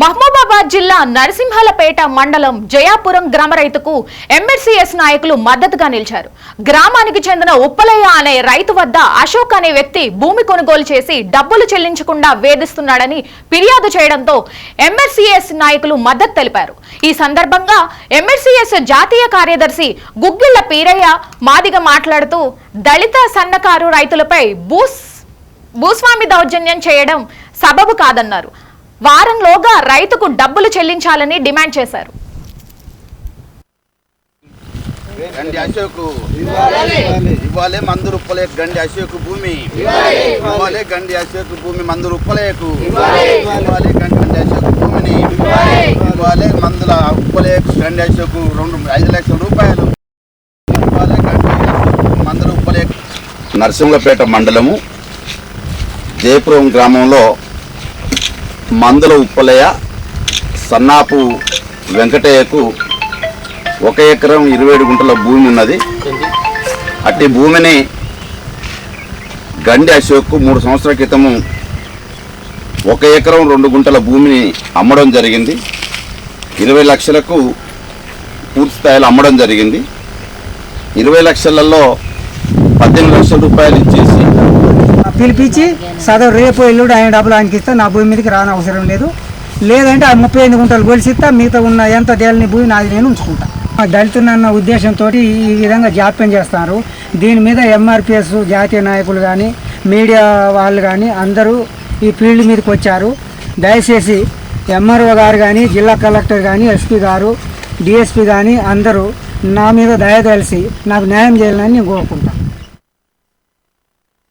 మహబూబాబాద్ జిల్లా నరసింహాలపేట మండలం జయాపురం గ్రామ రైతుకు ఎంఎస్సీఎస్ నాయకులు మద్దతుగా నిలిచారు. గ్రామానికి చెందిన ఉప్పలయ్య అనే రైతు వద్ద అశోక్ అనే వ్యక్తి భూమి కొనుగోలు చేసి డబ్బులు చెల్లించకుండా వేధిస్తున్నాడని ఫిర్యాదు చేయడంతో ఎంఎస్సీఎస్ నాయకులు మద్దతు తెలిపారు. ఈ సందర్భంగా ఎంఎస్సీఎస్ జాతీయ కార్యదర్శి గుగ్గిళ్ళ పీరయ్య మాదిగ మాట్లాడుతూ దళిత సన్నకారు రైతులపై భూస్ భూస్వామి దౌర్జన్యం చేయడం సబబు కాదన్నారు. వారంలోగా రైతుకు డబ్బులు చెల్లించాలని డిమాండ్ చేశారు. గండి అశోకు. ఇవ్వాలి మందు రుప్పలేకు గండి అశోక్ భూమి. ఇవ్వాలి గండి అశోక్ భూమి మందు రుప్పలేకు. ఇవ్వాలి గండి అశోకు భూమిని. ఇవ్వాలి మందుల ఉప్పలేకు గండి అశోక్ రెండు ఐదు లక్షల రూపాయలు. ఇవ్వాలి గండి మందుల ఉప్పలే నరసింహపేట మండలము జయపురం గ్రామంలో మందుల ఉప్పలయ్య సన్నాపు వెంకటయ్యకు ఒక ఎకరం ఇరవై ఏడు గుంటల భూమి ఉన్నది. అట్టి భూమిని గండి అశోక్కు మూడు సంవత్సరాల క్రితము ఒక ఎకరం రెండు గుంటల భూమిని అమ్మడం జరిగింది. ఇరవై లక్షలకు పూర్తి స్థాయిలో అమ్మడం జరిగింది. ఇరవై లక్షలలో పద్దెనిమిది లక్షల రూపాయలు ఇచ్చేసి పిలిపించి సదరు రేపు ఎల్లుడు ఆయన డబ్బులు ఆయనకి ఇస్తా నా భూమి మీదకి రాని అవసరం లేదు. లేదంటే ఆ ముప్పై ఎనిమిది గుంటలు గొలిసిస్తా మిగతా ఉన్న ఎంత దేలని భూమి నాది నేను ఉంచుకుంటా. దళితున్న ఉద్దేశంతో ఈ విధంగా జాప్యం చేస్తారు. దీని మీద ఎంఆర్పిఎస్ జాతీయ నాయకులు కానీ మీడియా వాళ్ళు కానీ అందరూ ఈ ఫీల్డ్ మీదకి వచ్చారు. దయచేసి ఎంఆర్ఓ గారు కానీ జిల్లా కలెక్టర్ కానీ ఎస్పీ గారు డిఎస్పీ కానీ అందరూ నా మీద దయ తెలిసి నాకు న్యాయం చేయాలని నేను కోరుకుంటాను